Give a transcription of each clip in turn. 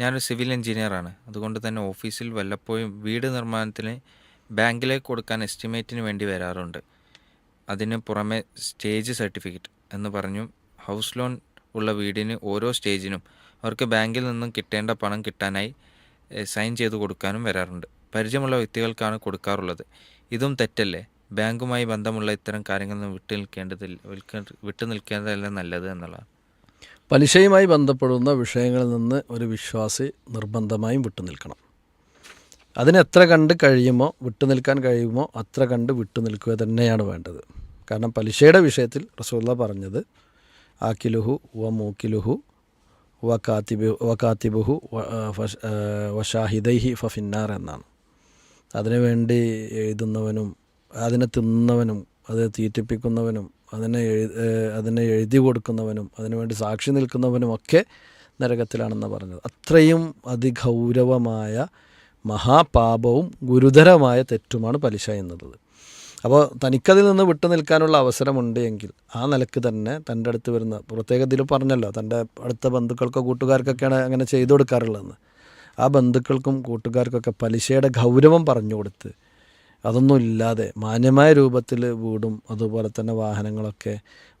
ഞാനൊരു സിവിൽ എഞ്ചിനീയറാണ് അതുകൊണ്ട് തന്നെ ഓഫീസിൽ വല്ലപ്പോഴും വീട് നിർമ്മാണത്തിന് ബാങ്കിലേക്ക് കൊടുക്കാൻ എസ്റ്റിമേറ്റിന് വേണ്ടി വരാറുണ്ട്. അതിന് പുറമെ സ്റ്റേജ് സർട്ടിഫിക്കറ്റ് എന്ന് പറഞ്ഞു ഹൗസ് ലോൺ ഉള്ള വീടിന് ഓരോ സ്റ്റേജിനും അവർക്ക് ബാങ്കിൽ നിന്നും കിട്ടേണ്ട പണം കിട്ടാനായി സൈൻ ചെയ്ത് കൊടുക്കാനും വരാറുണ്ട്. പരിചയമുള്ള വ്യക്തികൾക്കാണ് കൊടുക്കാറുള്ളത്. ഇതും തെറ്റല്ലേ? ബാങ്കുമായി ബന്ധമുള്ള ഇത്തരം കാര്യങ്ങളിൽ നിന്ന് വിട്ടു നിൽക്കേണ്ടതില്ല വിട്ടു നിൽക്കേണ്ടതല്ല നല്ലത് എന്നുള്ളതാണ്. പലിശയുമായി ബന്ധപ്പെടുന്ന വിഷയങ്ങളിൽ നിന്ന് ഒരു വിശ്വാസി നിർബന്ധമായും വിട്ടുനിൽക്കണം. അതിനെത്ര കണ്ട് കഴിയുമോ വിട്ടുനിൽക്കാൻ കഴിയുമോ അത്ര കണ്ട് വിട്ടുനിൽക്കുക തന്നെയാണ് വേണ്ടത്. കാരണം പലിശയുടെ വിഷയത്തിൽ റസൂള്ള പറഞ്ഞത് ആക്കിലുഹു വ മൂക്കിലുഹു വ കാത്തിബു വ കാത്തിബുഹു വഷാഹിദൈഹി ഫിന്നാർ എന്നാണ്. അതിനുവേണ്ടി എഴുതുന്നവനും അതിനെ തിന്നവനും അത് തീറ്റിപ്പിക്കുന്നവനും അതിനെ എഴു അതിനെ എഴുതി കൊടുക്കുന്നവനും അതിനുവേണ്ടി സാക്ഷി നിൽക്കുന്നവനും ഒക്കെ നരകത്തിലാണെന്ന് പറഞ്ഞത്. അത്രയും അതിഗൗരവമായ മഹാപാപവും ഗുരുതരമായ തെറ്റുമാണ് പലിശ എന്നുള്ളത്. അപ്പോൾ തനിക്കതിൽ നിന്ന് വിട്ടു നിൽക്കാനുള്ള അവസരമുണ്ട് എങ്കിൽ ആ നിലയ്ക്ക് തന്നെ തന്റെ അടുത്ത് വരുന്ന പ്രത്യേക ഇതിൽ പറഞ്ഞല്ലോ തന്റെ അടുത്ത ബന്ധുക്കൾക്കോ കൂട്ടുകാർക്കൊക്കെയാണ് അങ്ങനെ ചെയ്തു കൊടുക്കാറുള്ളതെന്ന്. ആ ബന്ധുക്കൾക്കും കൂട്ടുകാർക്കൊക്കെ പലിശയുടെ ഗൗരവം പറഞ്ഞു കൊടുത്ത് അതൊന്നും ഇല്ലാതെ മാന്യമായ രൂപത്തിൽ വീടും അതുപോലെ തന്നെ വാഹനങ്ങളൊക്കെ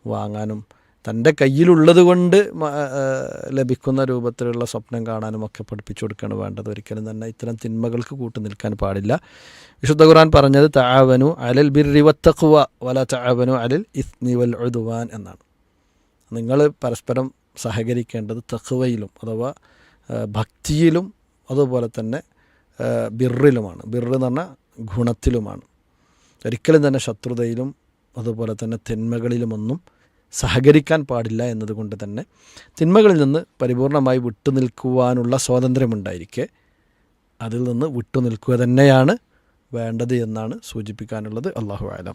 വാങ്ങാനും തന്റെ കയ്യിലുള്ളത് കൊണ്ട് ലഭിക്കുന്ന രൂപത്തിലുള്ള സ്വപ്നം കാണാനും ഒക്കെ പഠിപ്പിച്ചു കൊടുക്കുകയാണ് വേണ്ടത്. ഒരിക്കലും തന്നെ ഇത്തരം തിന്മകൾക്ക് കൂട്ടു നിൽക്കാൻ പാടില്ല. വിശുദ്ധ ഖുർആൻ പറഞ്ഞത് താവനു അലൽ ബിർരി വത്തഖ്വ വല താവനു അലൽ ഇസ്നി വൽ ഉദ്വാൻ എന്നാണ്. നിങ്ങൾ പരസ്പരം സഹകരിക്കേണ്ടത് തഖുവയിലും അഥവാ ഭക്തിയിലും അതുപോലെ തന്നെ ബിറിലുമാണ് ബിറ് എന്ന് പറഞ്ഞാൽ ഗുണത്തിലുമാണ്. ഒരിക്കലും തന്നെ ശത്രുതയിലും അതുപോലെ തന്നെ തിന്മകളിലുമൊന്നും സഹകരിക്കാൻ പാടില്ല എന്നതുകൊണ്ട് തന്നെ തിന്മകളിൽ നിന്ന് പരിപൂർണമായി വിട്ടുനിൽക്കുവാനുള്ള സ്വാതന്ത്ര്യമുണ്ടായിരിക്കെ അതിൽ നിന്ന് വിട്ടുനിൽക്കുക തന്നെയാണ് വേണ്ടത് എന്നാണ് സൂചിപ്പിക്കാനുള്ളത്. അള്ളാഹു ആലം